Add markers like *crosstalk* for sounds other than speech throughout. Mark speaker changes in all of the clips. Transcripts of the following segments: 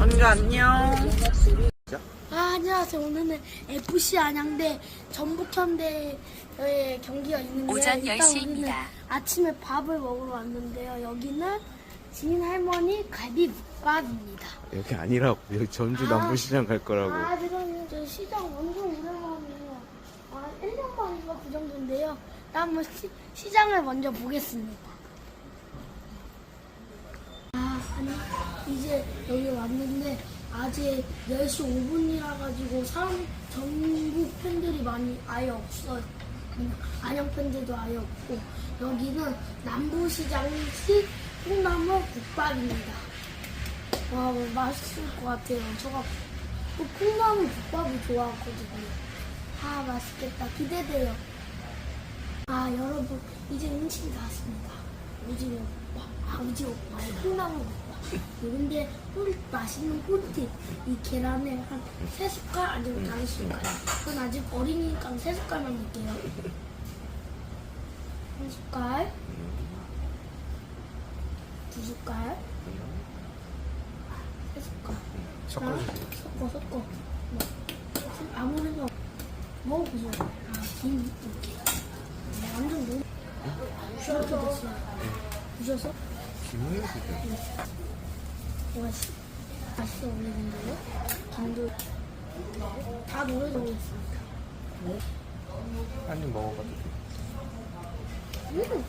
Speaker 1: 언니 안녕.
Speaker 2: 아, 안녕하세요. 오늘은 FC 안양대 전북현대의 경기가 있는데요.
Speaker 3: 오전
Speaker 2: 일단
Speaker 3: 10시 입니다.
Speaker 2: 우리는 아침에 밥을 먹으러 왔는데요. 여기는 지인 할머니 갈비국밥입니다.
Speaker 4: 여기 아니라고 여기 전주 남부시장 갈 거라고
Speaker 2: 아, 죄송해요. 저 시장 완전 오랜만이에요. 아, 1년 만인가 그 정도인데요. 나 한번 시, 시장을 먼저 보겠습니다. 아, 아니, 이제 여기 왔는데 아직 10시 5분이라 가지고 사람 전국 팬들이 많이 아예 없어요. 안양 팬들도 아예 없고 여기는 남부시장식 콩나물 국밥입니다. 와, 뭐 맛있을 것 같아요. 제가 또 콩나물 국밥을 좋아하거든요. 아, 맛있겠다. 기대돼요. 아, 여러분, 이제 음식이 다 왔습니다. 오징어 국밥, 아, 국밥, 아니, 콩나물 국밥. 근데 꿀, 맛있는 꿀팁. 이 계란에 한 세 숟갈, 아니면 다섯 숟갈. 전 아직 어리니까 세 숟갈만 넣을게요. 한 숟갈. 두 숟갈. 세 숟갈.
Speaker 4: 섞어주세요.
Speaker 2: 섞어 섞어 뭐, 아무래도 먹어보세요 아, 김 이렇게 네, 완전 너무 이렇게 됐어요 부셔서
Speaker 4: 김을 주세요
Speaker 2: 맛있, 맛있어 보이는데요 김도 다 노려져 있습니다
Speaker 4: 한입 먹어봐도 돼
Speaker 2: 음!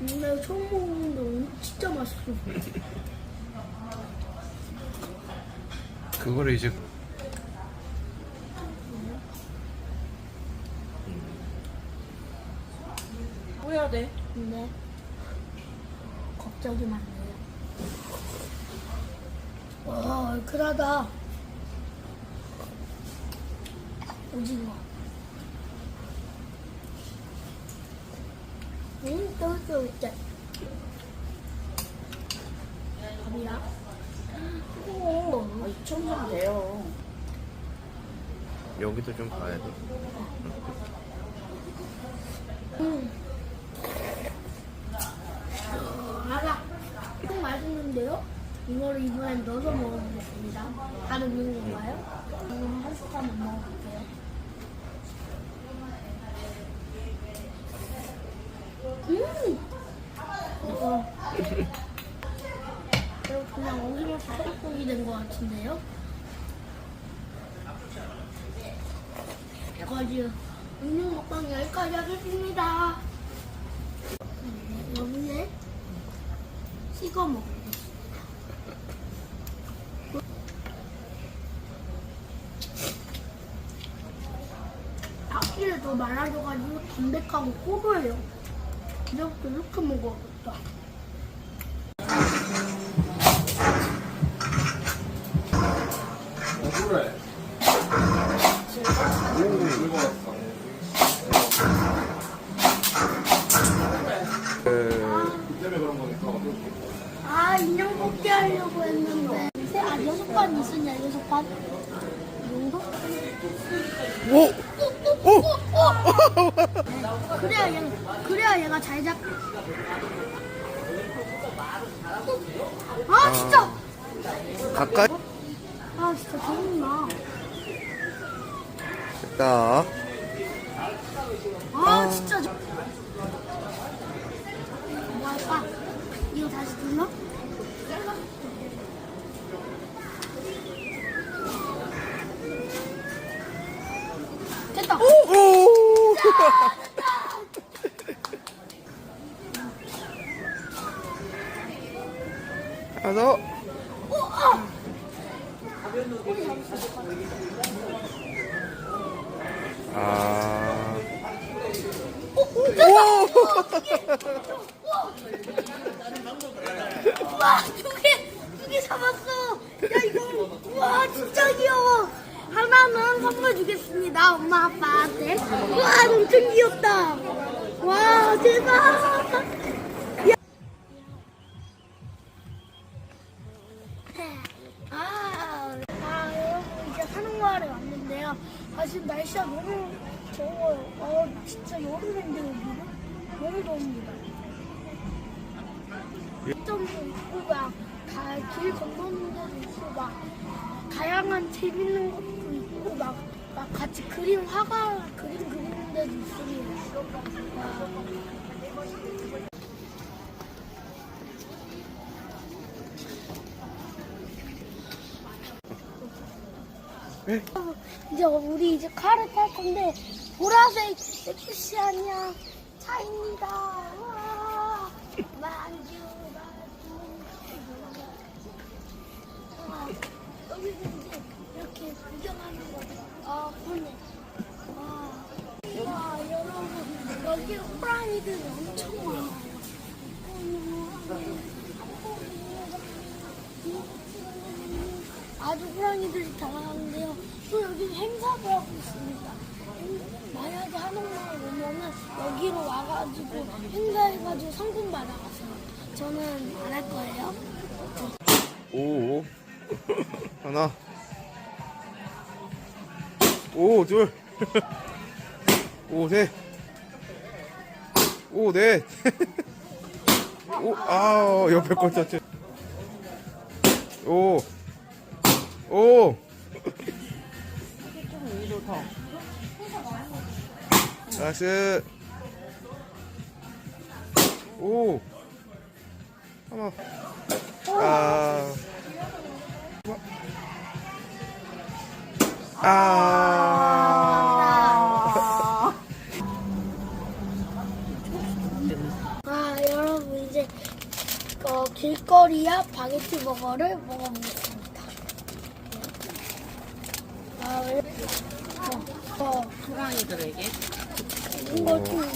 Speaker 2: 음, 나 이거 처음 먹었는데 오늘 진짜 맛있어
Speaker 4: 그거를 이제
Speaker 1: 뭐 해야 돼?
Speaker 2: 근 데 걱정이 많네요. 와 얼큰하다. 오징어. 음. 밥이랑. 오,
Speaker 1: 아, 2천 돼요.
Speaker 4: 여기도 좀 봐야 돼
Speaker 2: 음. 알아. 좀 맛있는데요? 이거를 이번엔 넣어서 먹어보겠습니다. 다 넣는 건가요? 저는 한 숟갈만 먹어볼게요. 음! 이거. 이거 그냥 오징어 소고기 된 것 같은데요? 여기까지 음료 먹방 여기까지 하겠습니다. 음, 여기에 찍어 먹 말아줘가지고 담백하고 고소해요. 이제부터 이렇게 먹어야겠다. 아 인형 뽑기 하려고 했는데 세, 아 여섯 반 있었냐 여섯 반? 이 정도?
Speaker 4: 오!
Speaker 2: 오! 오! 그래야 얘 그래야 얘가 잘 잡. 아 진짜
Speaker 4: 가까이
Speaker 2: 아 진짜 짜증나.
Speaker 4: 됐다
Speaker 2: 아 진짜 저... 뭐 할까? 이거 다시 눌러? 아!
Speaker 4: 아.
Speaker 2: 와, 두 개, 두 개 잡았어. 야, 이거, 와, 진짜 귀여워. 하나는 선물 주겠습니다. 엄마, 아빠한테. 와, 엄청 귀엽다. 와, 대박. 와. 이제 우리 이제 카를 탈 건데 보라색 엑시아니아 차입니다. 와, 만주 만주. 와, 여기서 이제 이렇게 구경하는 거죠. 아, 그러네. 와, 와, 여기 호랑이들이 엄청 많아요. 아주 호랑이들이 다양한데요. 또 여기 행사도 하고 있습니다. 행- 만약에 한옥마을 오면은 여기로 와가지고 행사해가지고 상품 받아가세요. 저는 안 할 거예요.
Speaker 4: 오, 오. *laughs* 하나. 오, 둘. *laughs* 오, 셋. 오, 넷. *laughs* 오, 아, 옆에 걸 쳤지. 오. 오. 나이스. 오. 하나. 아. 아.
Speaker 2: 길거리 앞 바게트 버거를 먹어보겠습니다. 아 왜? 어, 어
Speaker 1: 호랑이들에게.
Speaker 2: 이거 좀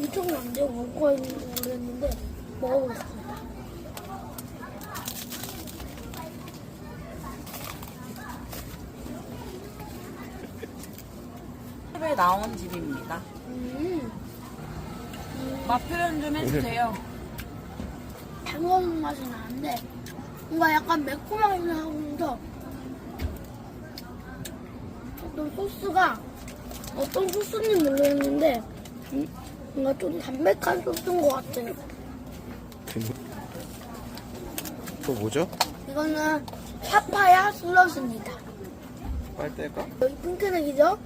Speaker 2: 이쪽은 안 되고 먹고 있는 거 그랬는데 먹어보겠습니다.
Speaker 1: 집에 나온 집입니다.
Speaker 2: 음,
Speaker 1: 맛 표현 좀 해주세요.
Speaker 2: 담궈놓은 맛이 나는데 뭔가 약간 매콤하긴 하면서 어떤 소스가 어떤 소스인지 모르겠는데 음, 뭔가 좀 담백한 소스인 것 같아요.
Speaker 4: 또 뭐죠?
Speaker 2: 이거는 파파야 슬러시입니다.
Speaker 4: 빨대가?
Speaker 2: 여기 핑크색이죠?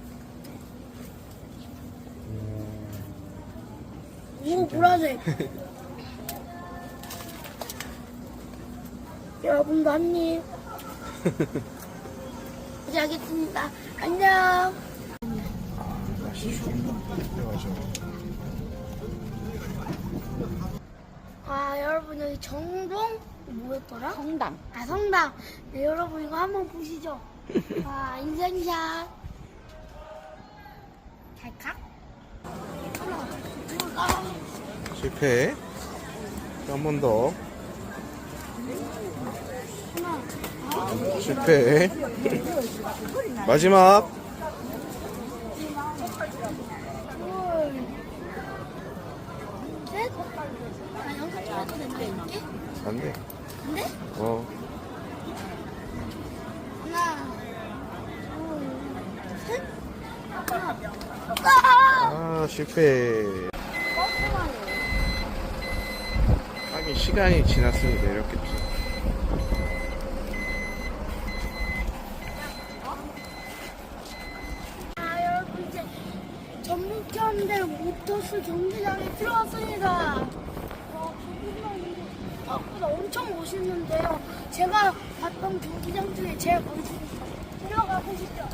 Speaker 2: 오 보라색. 여러분도 한입. 이제 하겠습니다. 안녕. 아 여러분 여기 정동 뭐였더라?
Speaker 1: 성당.
Speaker 2: 아 성당. 네 여러분 이거 한번 보시죠. 와 인생샷. 잘까? 아.
Speaker 4: 실패. 한 번 더. 실패. 마지막. 안 돼.
Speaker 2: 안 돼?
Speaker 4: 어.
Speaker 2: 하나, 둘, 셋. 아,
Speaker 4: 실패. 하긴 시간이 지났으니 내렸겠지.
Speaker 2: 아 여러분 이제 전북현대 모터스 경기장에 들어왔습니다. 와 조금만 이제 생각보다 엄청 멋있는데요. 제가 봤던 경기장 중에 제일 멋있습니다. 들어가 보시죠.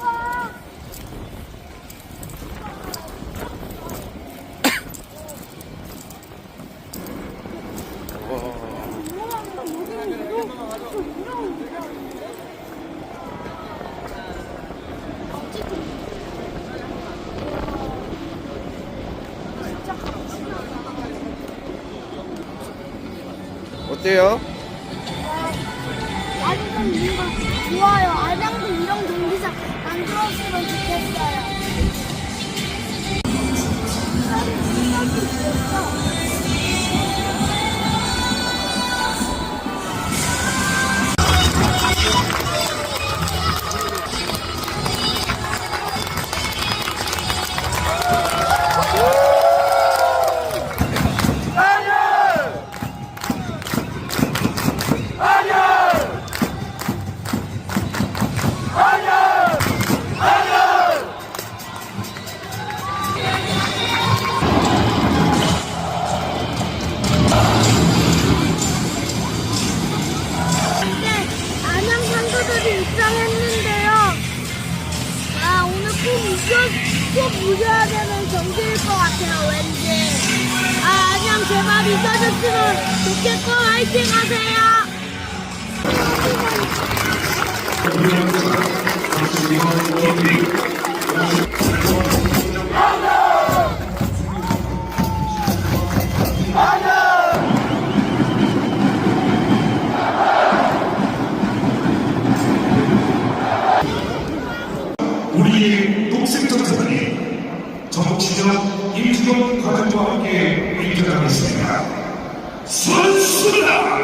Speaker 2: 와.
Speaker 4: 와.
Speaker 2: 유명한 건 모르는 거 유명한 거야. 어쨌든 진짜 감칠하다.
Speaker 4: 어때요?
Speaker 2: 이렇게 부셔야 되는 경기일 것 같아요, 왠지. 아, 그냥 제발 있어줬으면 좋겠고, 화이팅 하세요!
Speaker 4: 아, 정치적 임수경 과정과 함께 인정하겠습니다. 선수다! 이